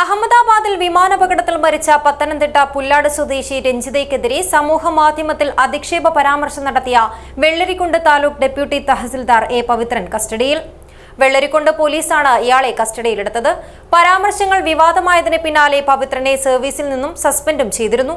അഹമ്മദാബാദിൽ വിമാനപകടത്തിൽ മരിച്ച പത്തനംതിട്ട പുല്ലാട് സ്വദേശി രഞ്ജിതയ്ക്കെതിരെ സമൂഹ മാധ്യമത്തിൽ അധിക്ഷേപ പരാമർശം നടത്തിയ വെള്ളരിക്കുണ്ട് താലൂക്ക് ഡെപ്യൂട്ടി തഹസിൽദാർ എ പവിത്രൻ കസ്റ്റഡിയിൽ. വെള്ളരിക്കുണ്ട് പോലീസാണ് ഇയാളെ കസ്റ്റഡിയിലെടുത്തത്. പരാമർശങ്ങൾ വിവാദമായതിന് പിന്നാലെ പവിത്രനെ സർവീസിൽ നിന്നും സസ്പെൻഡും ചെയ്തിരുന്നു.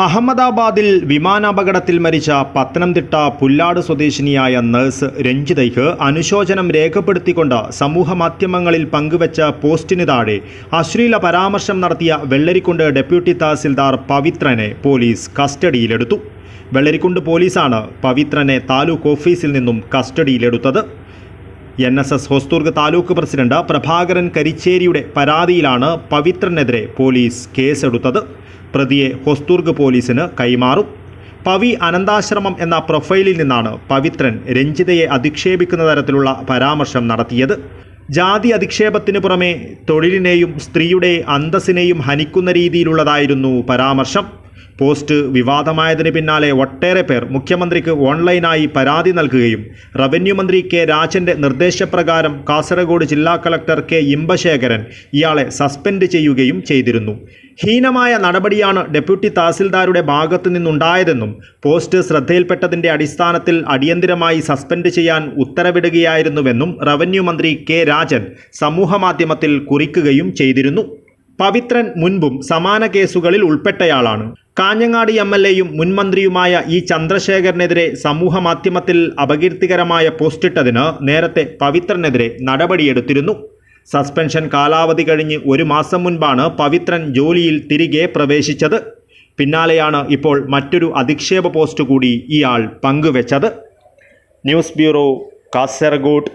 അഹമ്മദാബാദിൽ വിമാനാപകടത്തിൽ മരിച്ച പത്തനംതിട്ട പുല്ലാട് സ്വദേശിനിയായ നഴ്സ് രഞ്ജിതയ്ക്ക് അനുശോചനം രേഖപ്പെടുത്തിക്കൊണ്ട് സമൂഹമാധ്യമങ്ങളിൽ പങ്കുവച്ച പോസ്റ്റിന് താഴെ അശ്ലീല പരാമർശം നടത്തിയ വെള്ളരിക്കുണ്ട് ഡെപ്യൂട്ടി തഹസിൽദാർ പവിത്രനെ പോലീസ് കസ്റ്റഡിയിലെടുത്തു. വെള്ളരിക്കുണ്ട് പോലീസാണ് പവിത്രനെ താലൂക്ക് ഓഫീസിൽ നിന്നും കസ്റ്റഡിയിലെടുത്തത്. N S S Hosdurg taluk president Prabhakaran കരിച്ചേരിയുടെ പരാതിയിലാണ് പവിത്രനെതിരെ പോലീസ് കേസെടുത്തത്. പ്രതിയെ ഹൊസ്തൂർഗ് പോലീസിന് കൈമാറും. പവി അനന്താശ്രമം എന്ന പ്രൊഫൈലിൽ നിന്നാണ് പവിത്രൻ രഞ്ജിതയെ അധിക്ഷേപിക്കുന്ന തരത്തിലുള്ള പരാമർശം നടത്തിയത്. ജാതി അധിക്ഷേപത്തിനു പുറമെ തൊഴിലിനെയും സ്ത്രീയുടെ അന്തസ്സിനെയും ഹനിക്കുന്ന രീതിയിലുള്ളതായിരുന്നു പരാമർശം. പോസ്റ്റ് വിവാദമായതിന് പിന്നാലെ ഒട്ടേറെ പേർ മുഖ്യമന്ത്രിക്ക് ഓൺലൈനായി പരാതി നൽകുകയും റവന്യൂ മന്ത്രി കെ രാജന്റെ നിർദ്ദേശപ്രകാരം കാസർഗോഡ് ജില്ലാ കളക്ടർ കെ ഇമ്പശേഖരൻ ഇയാളെ സസ്പെൻഡ് ചെയ്യുകയും ചെയ്തിരുന്നു. ഹീനമായ നടപടിയാണ് ഡെപ്യൂട്ടി തഹസിൽദാരുടെ ഭാഗത്തു നിന്നുണ്ടായതെന്നും പോസ്റ്റ് ശ്രദ്ധയിൽപ്പെട്ടതിന്റെ അടിസ്ഥാനത്തിൽ അടിയന്തിരമായി സസ്പെൻഡ് ചെയ്യാൻ ഉത്തരവിടുകയായിരുന്നുവെന്നും റവന്യൂ മന്ത്രി കെ രാജൻ സമൂഹമാധ്യമത്തിൽ കുറിക്കുകയും ചെയ്തിരുന്നു. പവിത്രൻ മുൻപും സമാന കേസുകളിൽ ഉൾപ്പെട്ടയാളാണ്. കാഞ്ഞങ്ങാട് എം എൽ എയും മുൻമന്ത്രിയുമായ ഇ ചന്ദ്രശേഖരനെതിരെ സമൂഹ മാധ്യമത്തിൽ അപകീർത്തികരമായ പോസ്റ്റിട്ടതിന് നേരത്തെ പവിത്രനെതിരെ നടപടിയെടുത്തിരുന്നു. സസ്പെൻഷൻ കാലാവധി കഴിഞ്ഞ് ഒരു മാസം മുൻപാണ് പവിത്രൻ ജോലിയിൽ തിരികെ പ്രവേശിച്ചത്. പിന്നാലെയാണ് ഇപ്പോൾ മറ്റൊരു അധിക്ഷേപ പോസ്റ്റ് കൂടി ഇയാൾ പങ്കുവച്ചത്. News bureau Kasaragod.